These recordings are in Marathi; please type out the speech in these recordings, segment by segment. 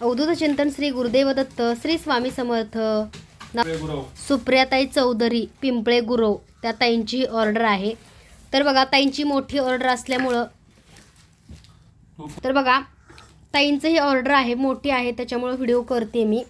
अवधूत चिंतन श्री गुरुदेव दत्त श्री स्वामी समर्थ. सुप्रियाताई चौधरी पिंपळे गुरव. त्या ताईंची ऑर्डर आहे. तर बघा ताईंची मोठी ऑर्डर असल्यामुळं तर बघा ताईंचं ही ऑर्डर आहे मोठी आहे त्याच्यामुळं व्हिडिओ करते मी.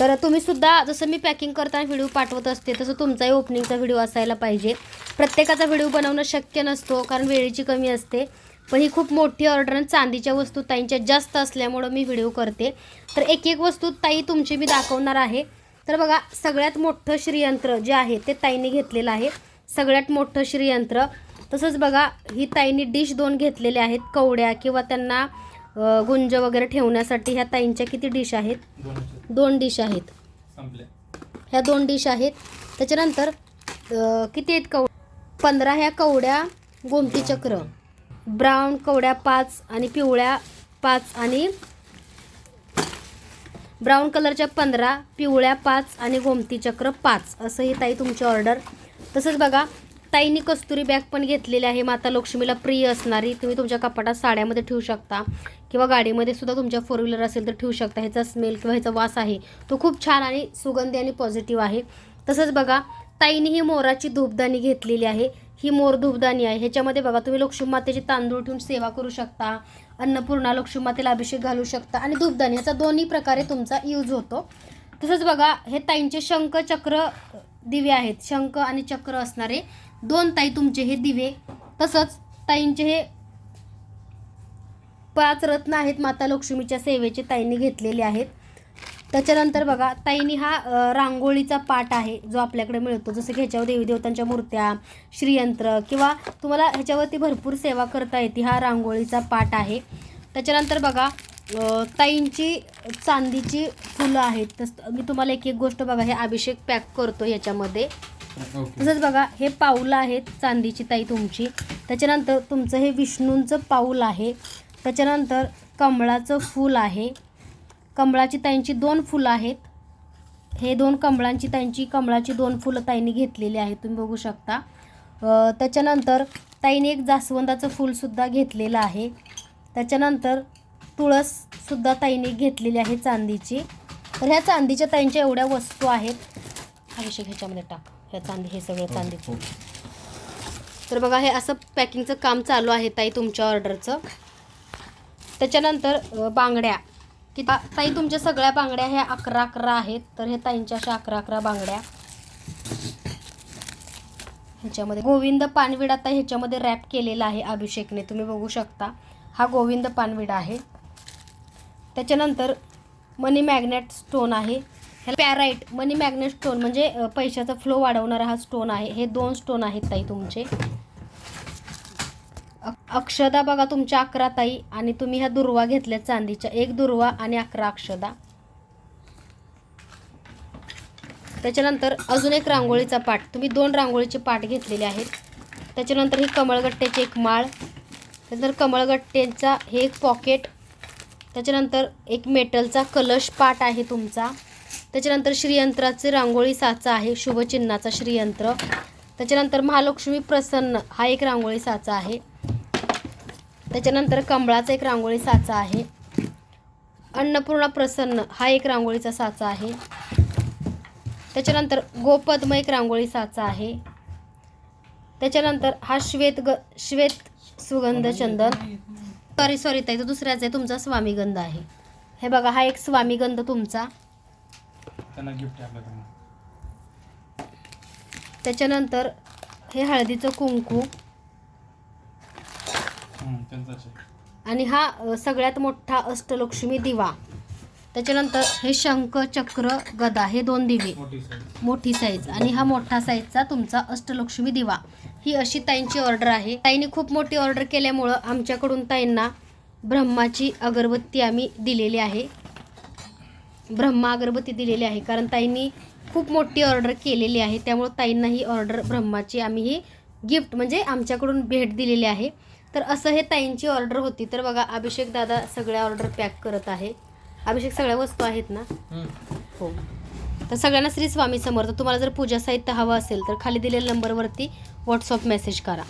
तर तुम्ही सुद्धा जसं मी पॅकिंग करताना व्हिडिओ पाठवत असते तसं तुमचाही ओपनिंगचा व्हिडिओ असायला पाहिजे. प्रत्येकाचा व्हिडिओ बनवणं शक्य नसतो कारण वेळेची कमी असते. पण ही खूप मोठी ऑर्डर आणि चांदीच्या वस्तू ताईंच्या जास्त असल्यामुळं मी व्हिडिओ करते. तर एक एक वस्तू ताई तुमची मी दाखवणार आहे. तर बघा सगळ्यात मोठं श्रीयंत्र जे आहे ते ताईने घेतलेलं आहे. सगळ्यात मोठं श्रीयंत्र. तसंच बघा ही ताईने डिश दोन घेतलेल्या आहेत कवड्या किंवा त्यांना गुंज वगैरे ठेवण्यासाठी ह्या ताईंच्या किती डिश आहेत? दोन डिश आहेत. ह्या दोन डिश आहेत. त्याच्यानंतर किती आहेत कव पंधरा ह्या कवड्या गोमती चक्र. ब्राऊन कवड्या पाच आणि पिवळ्या पाच आणि ब्राऊन कलरच्या पंधरा पिवळ्या पाच आणि गोमती चक्र पाच. असं ही ताई तुमची ऑर्डर तसंच बघा ताईंनी कस्तुरी बॅग पण घेतलेली आहे. माता लक्ष्मीला प्रिय असणारी तुम्ही तुमच्या कपाटात साड्यामध्ये ठेवू शकता. किंवा गाडीमध्ये सुद्धा तुमच्या फोर व्हीलर असेल तर ठेवू शकता. ह्याचा स्मेल किंवा ह्याचा वास आहे. तो खूप छान आणि सुगंधी आणि पॉझिटिव्ह आहे. तसंच बघा ताईने ही मोराची धूपदाणी घेतलेली आहे. ही मोर धूपदाणी आहे. ह्याच्यामध्ये बघा तुम्ही लक्ष्मीमातेची तांदूळ ठेवून सेवा करू शकता अन्नपूर्णा लक्ष्मीमातेला अभिषेक घालू शकता आणि धूपदानी याचा दोन्ही प्रकारे तुमचा यूज होतो. तसंच बघा हे ताईंचे शंख चक्र दिवे आहेत. शंख आणि चक्र असणारे दोन ताई तुमचे हे दिवे. तसंच ताईंचे हे पाच रत्न आहेत माता लक्ष्मीच्या सेवेचे ताईंनी घेतलेले आहेत. त्याच्यानंतर बघा ताईंनी हा रांगोळीचा पाट आहे जो आपल्याकडे मिळतो. जसं की ह्याच्यावर देवी देवतांच्या मूर्त्या श्रीयंत्र किंवा तुम्हाला ह्याच्यावरती भरपूर सेवा करता येते हा रांगोळीचा पाट आहे. त्याच्यानंतर बघा ताईंची चांदीची फुलं आहेत. तस मी तुम्हाला एक एक गोष्ट बघा हे अभिषेक पॅक करतो ह्याच्यामध्ये. ओके. तसंच बघा हे पाऊल आहेत चांदीची ताई तुमची. त्याच्यानंतर तुमचं हे विष्णूंचं पाऊल आहे. त्याच्यानंतर कमळाचं फूल आहे. कमळाची ताईंची दोन फुलं आहेत. हे दोन कमळांची ताईंची कमळाची दोन फुलं ताईंनी घेतलेली आहेत. तुम्ही बघू शकता. त्याच्यानंतर ताईने एक जास्वंदाचं फूलसुद्धा घेतलेलं आहे. त्याच्यानंतर तुळससुद्धा ताईने घेतलेली आहे चांदीची. तर ह्या चांदीच्या ताईंच्या एवढ्या वस्तू आहेत. अभिषेक ह्याच्यामध्ये टाक. ह्या चांदी हे सगळं चांदीचं. तर बघा हे असं पॅकिंगचं काम चालू आहे ताई तुमच्या ऑर्डरचं. त्याच्यानंतर बांगड्या. की ता- ताई तुमच्या सगळ्या बांगड्या ह्या अकरा अकरा आहेत तर हे ताईंच्या अशा अकरा अकरा बांगड्या. ह्याच्यामध्ये गोविंद पानविडा ताई ह्याच्यामध्ये रॅप केलेला आहे अभिषेकने तुम्ही बघू शकता. हा गोविंद पानविडा आहे. त्याच्यानंतर मनी मॅग्नेट स्टोन आहे. ह्याला पॅराईट मनी मॅग्नेट स्टोन म्हणजे पैशाचा फ्लो वाढवणारा हा स्टोन आहे. हे दोन स्टोन आहेत ताई तुमचे. अक्षदा बघा तुमच्या अकरा ताई आणि तुम्ही ह्या दुर्वा घेतल्या चांदीच्या. एक दुर्वा आणि अकरा अक्षदा. त्याच्यानंतर अजून एक रांगोळीचा पाठ. तुम्ही दोन रांगोळीचे पाठ घेतलेले आहेत. त्याच्यानंतर ही कमळगट्ट्याची एक माळ. त्यानंतर कमळगट्ट्याचा हे एक पॉकेट त्याच्यानंतर एक मेटलचा कलश पाठ आहे तुमचा. त्याच्यानंतर श्रीयंत्राचे रांगोळी साचा आहे शुभचिन्हाचा श्रीयंत्र. त्याच्यानंतर महालक्ष्मी प्रसन्न हा एक रांगोळी साचा आहे. त्याच्यानंतर कमळाचा एक रांगोळी साचा आहे. अन्नपूर्णा प्रसन्न हा एक रांगोळीचा साचा आहे. त्याच्यानंतर गोपद्म एक रांगोळी साचा आहे. त्याच्यानंतर हा श्वेत ग श्वेत सुगंध चंदन. सॉरी सॉरी ताई तो दुसऱ्याचा आहे तुमचा स्वामीगंध आहे. हे बघा हा एक स्वामीगंध तुमचा. त्याच्यानंतर हे हळदीचं कुंकू. आणि हा सगळ्यात मोठा अष्टलक्ष्मी दिवा. त्याच्यानंतर हे शंख चक्र गदा हे दोन दिवे. मोठी साईज आणि हा मोठा साईजचा तुमचा अष्टलक्ष्मी दिवा. ही अशी ताईंची ऑर्डर आहे. ताईंनी खूप मोठी ऑर्डर केल्यामुळं आमच्याकडून ताईंना ब्रह्माची अगरबत्ती आम्ही दिलेली आहे. ब्रह्मा अगरबत्ती दिलेली आहे. कारण ताईंनी खूप मोठी ऑर्डर केलेली आहे. त्यामुळं ताईंना ही ऑर्डर ब्रह्माची आम्ही ही गिफ्ट म्हणजे आमच्याकडून भेट दिलेली आहे. तर असं हे ताईंची ऑर्डर होती. तर बघा अभिषेक दादा सगळ्या ऑर्डर पॅक करत आहे. अभिषेक सगळ्या वस्तू आहेत ना? हो. तर सगळ्यांना श्री स्वामी समर्थ. तुम्हाला जर पूजा साहित्य हवं असेल तर खाली दिलेल्या नंबरवरती व्हॉट्सअप मेसेज करा.